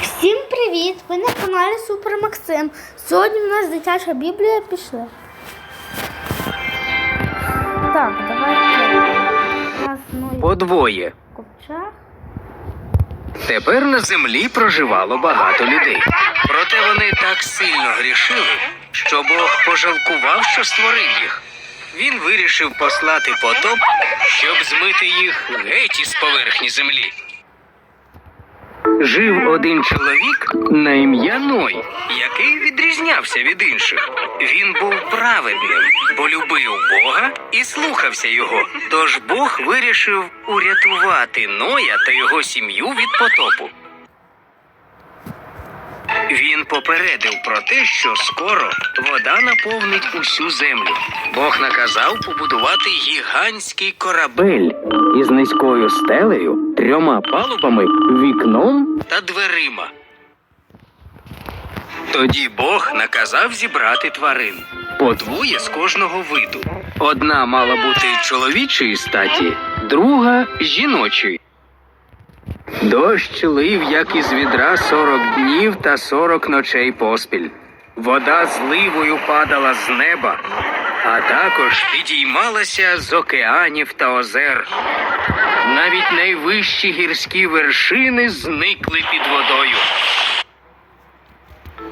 Всім привіт! Ви на каналі Супер Максим. Сьогодні в нас дитяча біблія пішли. Так, давайте. У нас Подвоє. ковчег. Тепер на землі проживало багато людей. Проте вони так сильно грішили, що Бог пожалкував, що створив їх. Він вирішив послати потоп, щоб змити їх геть із поверхні землі. Жив один чоловік на ім'я Ной, який відрізнявся від інших. Він був праведним, бо любив Бога і слухався його. Тож Бог вирішив урятувати Ноя та його сім'ю від потопу. Він попередив про те, що скоро вода наповнить усю землю. Бог наказав побудувати гігантський корабель із низькою стелею, трьома палубами, вікном та дверима. Тоді Бог наказав зібрати тварин по двоє з кожного виду. Одна мала бути чоловічої статі, друга жіночої. Дощ лив, як із відра, сорок днів та сорок ночей поспіль. Вода зливою падала з неба, а також підіймалася з океанів та озер. Навіть найвищі гірські вершини зникли під водою.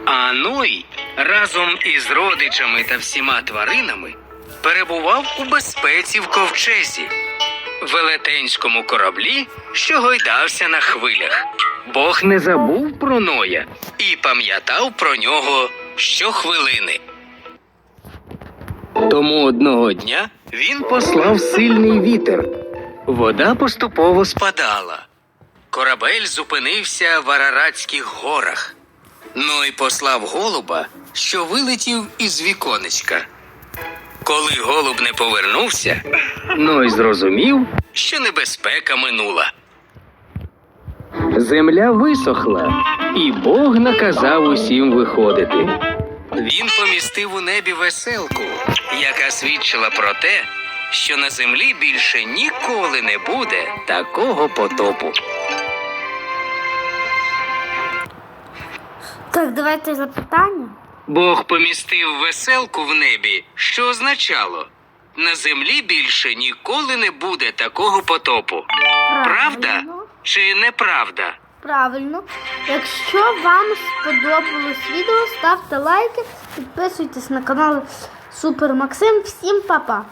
А Ной разом із родичами та всіма тваринами перебував у безпеці в ковчезі, велетенському кораблі, що гойдався на хвилях. Бог не забув про Ноя і пам'ятав про нього щохвилини. Тому одного дня він послав сильний вітер. Вода поступово спадала. Корабель зупинився в Араратських горах. Ной послав голуба, що вилетів із віконечка. Коли голуб не повернувся, Ной зрозумів, що небезпека минула. Земля висохла, і Бог наказав усім виходити. Він помістив у небі веселку, яка свідчила про те, що на землі більше ніколи не буде такого потопу. Так, давайте запитання. Бог помістив веселку в небі, що означало на землі більше ніколи не буде такого потопу. Правда чи неправда? Правильно. Якщо вам сподобалось відео, ставте лайки, підписуйтесь на канал Супер Максим. Всім па-па!